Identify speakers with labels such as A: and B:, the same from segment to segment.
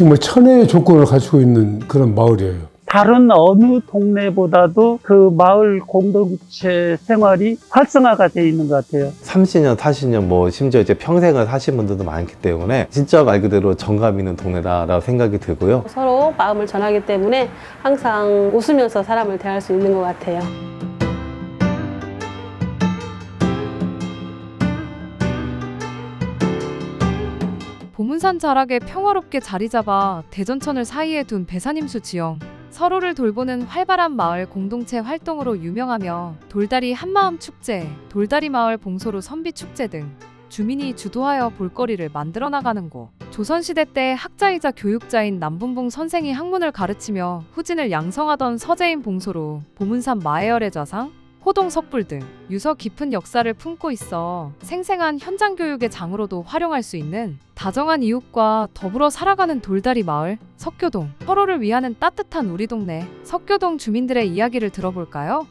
A: 정말 천혜의 조건을 갖추고 있는 그런 마을이에요.
B: 다른 어느 동네보다도 그 마을 공동체 생활이 활성화가 돼 있는 것 같아요.
C: 30년, 40년, 뭐 심지어 이제 평생을 사신 분들도 많기 때문에 진짜 말 그대로 정감 있는 동네다라고 생각이 들고요.
D: 서로 마음을 전하기 때문에 항상 웃으면서 사람을 대할 수 있는 것 같아요.
E: 보문산 자락에 평화롭게 자리 잡아 대전천을 사이에 둔 배산임수 지형. 서로를 돌보는 활발한 마을 공동체 활동으로 유명하며 돌다리 한마음 축제, 돌다리 마을 봉소로 선비 축제 등 주민이 주도하여 볼거리를 만들어 나가는 곳. 조선시대 때 학자이자 교육자인 남분봉 선생이 학문을 가르치며 후진을 양성하던 서재인 봉소로 보문산 마해열의 좌상, 호동 석불 등 유서 깊은 역사를 품고 있어 생생한 현장 교육의 장으로도 활용할 수 있는 다정한 이웃과 더불어 살아가는 돌다리 마을 석교동 서로를 위하는 따뜻한 우리 동네 석교동 주민들의 이야기를 들어볼까요?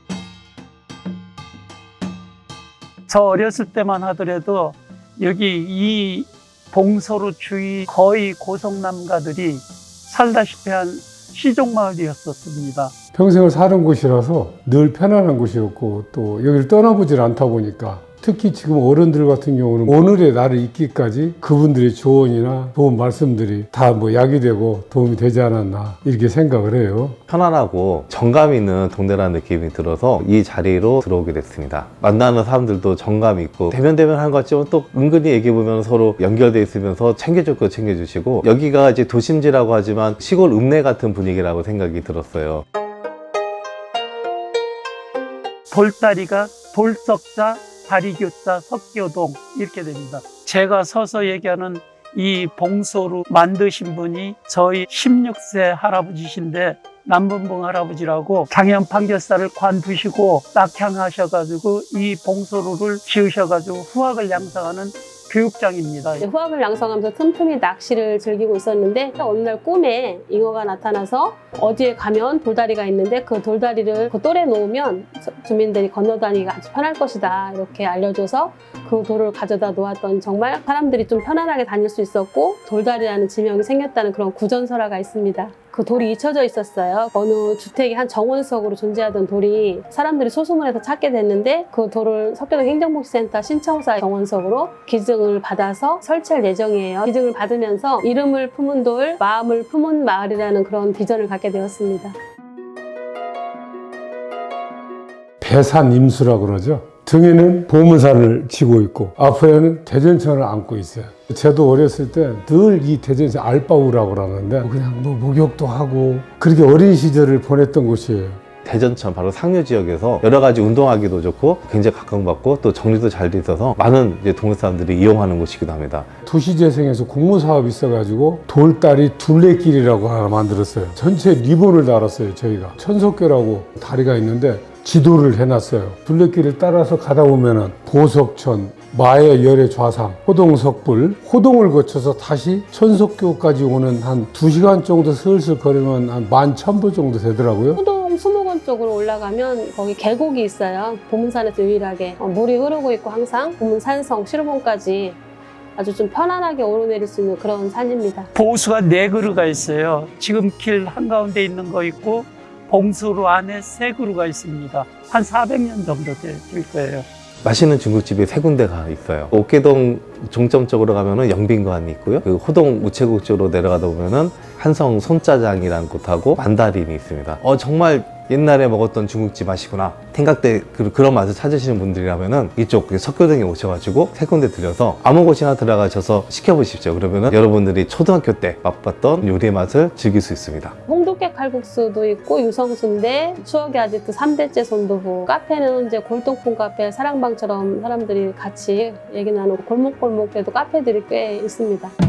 B: 저 어렸을 때만 하더라도 여기 이 봉소로 주위 거의 고성남가들이 살다시피 한 시종마을이었었습니다.
A: 평생을 사는 곳이라서 늘 편안한 곳이었고 또 여기를 떠나보질 않다 보니까 특히 지금 어른들 같은 경우는 오늘의 나를 있기까지 그분들의 조언이나 좋은 말씀들이 다 뭐 약이 되고 도움이 되지 않았나 이렇게 생각을 해요.
C: 편안하고 정감 있는 동네라는 느낌이 들어서 이 자리로 들어오게 됐습니다. 만나는 사람들도 정감 있고 대면대면 한것 같지만 또 은근히 얘기해 보면 서로 연결돼 있으면서 챙겨줄 거 챙겨주시고 여기가 이제 도심지라고 하지만 시골 읍내 같은 분위기라고 생각이 들었어요.
B: 돌다리가 돌석자, 다리교자, 석교동 이렇게 됩니다. 제가 서서 얘기하는 이 봉소로 만드신 분이 저희 16세 할아버지신데 남분봉 할아버지라고 장현 판결사를 관두시고 낙향하셔가지고 이 봉소로를 지으셔가지고 후학을 양성하는 교육장입니다.
D: 이제 후학을 양성하면서 틈틈이 낚시를 즐기고 있었는데 어느 날 꿈에 잉어가 나타나서 어디에 가면 돌다리가 있는데 그 돌다리를 그 돌에 놓으면 서- 주민들이 건너다니기가 아주 편할 것이다 이렇게 알려줘서 그 돌을 가져다 놓았더니 정말 사람들이 좀 편안하게 다닐 수 있었고 돌다리라는 지명이 생겼다는 그런 구전설화가 있습니다. 그 돌이 잊혀져 있었어요. 어느 주택의 한 정원석으로 존재하던 돌이 사람들이 해서 찾게 됐는데 그 돌을 석교동 행정복지센터 신청사 정원석으로 기증을 받아서 설치할 예정이에요. 기증을 받으면서 이름을 품은 돌, 마음을 품은 마을이라는 그런 비전을 갖게 되었습니다.
A: 배산 임수라고 그러죠. 등에는 보문산을 지고 있고 앞에는 대전천을 안고 있어요. 저도 어렸을 때 늘 이 대전천 알바우라고 그러는데 그냥 뭐 목욕도 하고 그렇게 어린 시절을 보냈던 곳이에요.
C: 대전천 바로 상류 지역에서 여러 가지 운동하기도 좋고 굉장히 각광받고 또 정리도 잘 돼 있어서 많은 이제 동네 사람들이 이용하는 곳이기도 합니다.
A: 도시재생에서 공모 사업이 있어가지고 돌다리 둘레길이라고 하나 만들었어요. 전체 리본을 달았어요. 저희가 천석교라고 다리가 있는데 지도를 해놨어요. 둘레길을 따라서 가다 보면은 보석천, 마의 열의 좌상, 호동석불, 호동을 거쳐서 다시 천석교까지 오는 한 두시간 정도 슬슬 걸으면 한 만 천보 정도 되더라고요.
D: 호동 수목원 쪽으로 올라가면 거기 계곡이 있어요. 보문산에서 유일하게 어, 물이 흐르고 있고 항상 보문산성 시루봉까지 아주 좀 편안하게 오르내릴 수 있는 그런 산입니다.
B: 보수가 네 그루가 있어요. 지금 길 한가운데 있는 거 있고 봉수로 안에 세 그루가 있습니다. 한 400년 정도 될 거예요.
C: 맛있는 중국집이 세 군데가 있어요. 옥계동 종점 쪽으로 가면은 영빈관이 있고요. 그 호동 우체국 쪽으로 내려가다 보면은 한성 손짜장이라는 곳하고 만다린이 있습니다. 어 정말 옛날에 먹었던 중국집 맛이구나 생각때 그, 그런 맛을 찾으시는 분들이라면은 이쪽 그 석교동에 오셔가지고 세 군데 들려서 아무 곳이나 들어가셔서 시켜보십시오. 그러면은 여러분들이 초등학교 때 맛봤던 요리의 맛을 즐길 수 있습니다.
D: 홍두깨 칼국수도 있고 유성순대, 추억의 아지트 3대째 손두부 카페는 이제 골동품 카페 사랑방처럼 사람들이 같이 얘기 나누고 골목골목에도 카페들이 꽤 있습니다.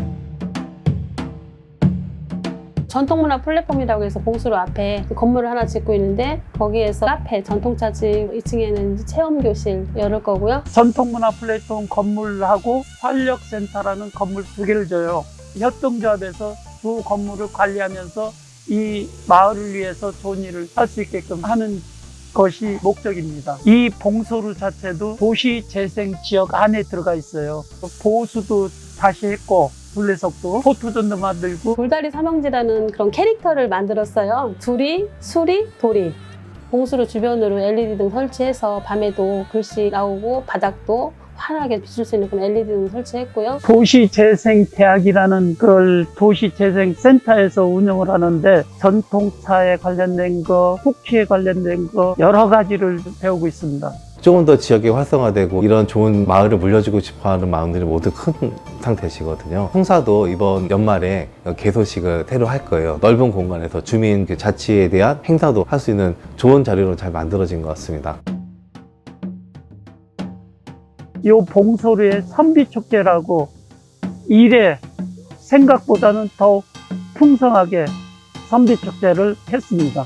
D: 전통문화 플랫폼이라고 해서 봉수로 앞에 건물을 하나 짓고 있는데 거기에서 카페, 전통차집 2층에는 체험교실 열을 거고요.
B: 전통문화 플랫폼 건물하고 활력센터라는 건물 두 개를 줘요. 협동조합에서 두 건물을 관리하면서 이 마을을 위해서 좋은 일을 할 수 있게끔 하는 것이 목적입니다. 이 봉소루 자체도 도시 재생 지역 안에 들어가 있어요. 보수도 다시 했고 둘레석도 포토존도 만들고
D: 돌다리 삼형제라는 그런 캐릭터를 만들었어요. 둘이, 수리, 돌이. 봉수로 주변으로 LED 등 설치해서 밤에도 글씨 나오고 바닥도 환하게 비출 수 있는 그런 LED 등 설치했고요.
B: 도시재생대학이라는 걸 도시재생센터에서 운영을 하는데 전통차에 관련된 거, 쿠키에 관련된 거 여러 가지를 배우고 있습니다.
C: 조금 더 지역이 활성화되고 이런 좋은 마을을 물려주고 싶어하는 마음들이 모두 큰 상태시거든요. 홍사도 이번 연말에 개소식을 새로 할 거예요. 넓은 공간에서 주민 그 자치에 대한 행사도 할 수 있는 좋은 자리로 잘 만들어진 것 같습니다.
B: 이 봉소리의 선비축제라고 일에 생각보다는 더 풍성하게 선비축제를 했습니다.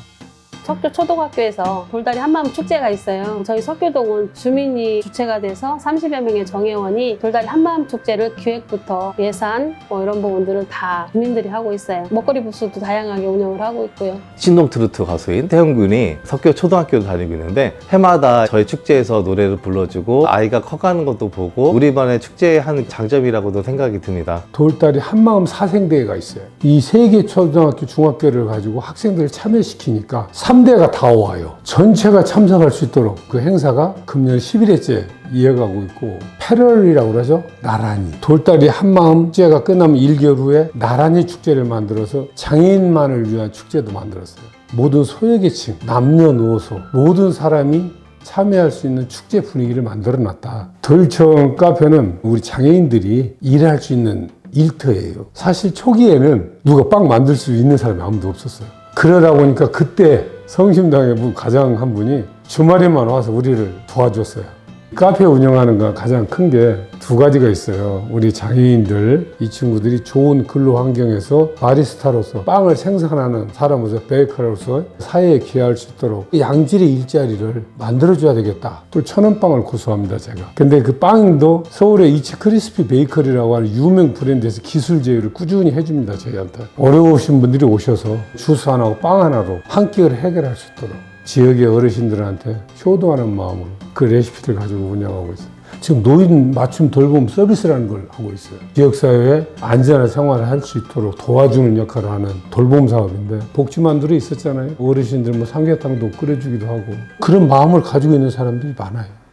D: 석교 초등학교에서 돌다리 한마음 축제가 있어요. 저희 석교동은 주민이 주체가 돼서 30여 명의 정회원이 돌다리 한마음 축제를 기획부터 예산 뭐 이런 부분들을 다 주민들이 하고 있어요. 먹거리 부스도 다양하게 운영을 하고 있고요.
C: 신동 트로트 가수인 태영군이 석교 초등학교를 다니고 있는데 해마다 저희 축제에서 노래를 불러주고 아이가 커가는 것도 보고 우리 반의 축제의 한 장점이라고도 생각이 듭니다.
A: 돌다리 한마음 사생대회가 있어요. 이 세 개 초등학교, 중학교를 가지고 학생들을 참여시키니까 3대가 다 와요. 전체가 참석할 수 있도록 그 행사가 금년 11회째 이어가고 있고 패럴이라고 그러죠. 나란히. 돌다리 한마음 축제가 끝나면 1개월 후에 나란히 축제를 만들어서 장애인만을 위한 축제도 만들었어요. 모든 소외계층, 남녀노소 모든 사람이 참여할 수 있는 축제 분위기를 만들어 놨다. 덜청 카페는 우리 장애인들이 일할 수 있는 일터예요. 사실 초기에는 누가 빵 만들 수 있는 사람이 아무도 없었어요. 그러다 보니까 그때 성심당의 분 가장 한 분이 주말에만 와서 우리를 도와줬어요. 카페 운영하는 건 가장 큰 게 두 가지가 있어요. 우리 장애인들, 이 친구들이 좋은 근로 환경에서 바리스타로서 빵을 생산하는 사람으로서 베이커로서 사회에 기여할 수 있도록 양질의 일자리를 만들어줘야 되겠다. 또 천원빵을 고수합니다, 제가. 근데 그 빵도 서울의 이치 크리스피 베이커리라고 하는 유명 브랜드에서 기술 제휴를 꾸준히 해줍니다, 저희한테. 어려우신 분들이 오셔서 주스 하나하고 빵 하나로 한 끼를 해결할 수 있도록. 지역의 어르신들한테 효도하는 마음으로 그 레시피를 가지고 운영하고 있어요. 지금 노인 맞춤 돌봄 서비스라는 걸 하고 있어요. 지역사회에 안전한 생활을 할 수 있도록 도와주는 역할을 하는 돌봄 사업인데 복지만두로 있었잖아요. 어르신들 뭐 삼계탕도 끓여주기도 하고 그런 마음을 가지고 있는 사람들이 많아요.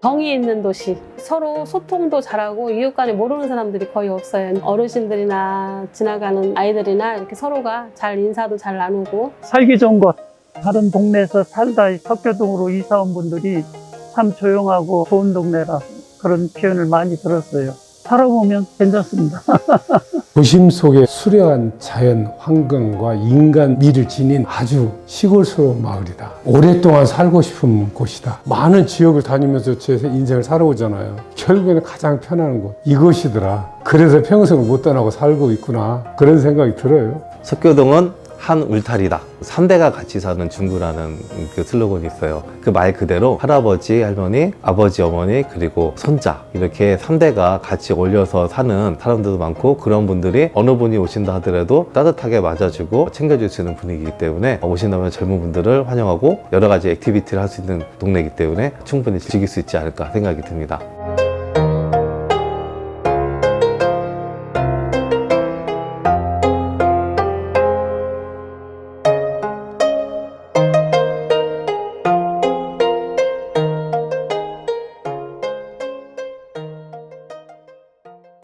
D: 정이 있는 도시. 서로 소통도 잘하고 이웃 간에 모르는 사람들이 거의 없어요. 어르신들이나 지나가는 아이들이나 이렇게 서로가 잘 인사도 잘 나누고
B: 살기 좋은 곳, 다른 동네에서 살다 석교동으로 이사 온 분들이 참 조용하고 좋은 동네라 그런 표현을 많이 들었어요. 살아보면 괜찮습니다.
A: 도심 속에 수려한 자연 환경과 인간 미를 지닌 아주 시골스러운 마을이다. 오랫동안 살고 싶은 곳이다. 많은 지역을 다니면서 제 인생을 살아오잖아요. 결국에는 가장 편한 곳 이것이더라. 그래서 평생을 못 떠나고 살고 있구나. 그런 생각이 들어요.
C: 석교동은 한 울타리다. 3대가 같이 사는 중구라는 그 슬로건이 있어요. 그 말 그대로 할아버지, 할머니, 아버지, 어머니, 그리고 손자. 이렇게 3대가 같이 올려서 사는 사람들도 많고 그런 분들이 어느 분이 오신다 하더라도 따뜻하게 맞아주고 챙겨줄 수 있는 분위기이기 때문에 오신다면 젊은 분들을 환영하고 여러 가지 액티비티를 할 수 있는 동네이기 때문에 충분히 즐길 수 있지 않을까 생각이 듭니다.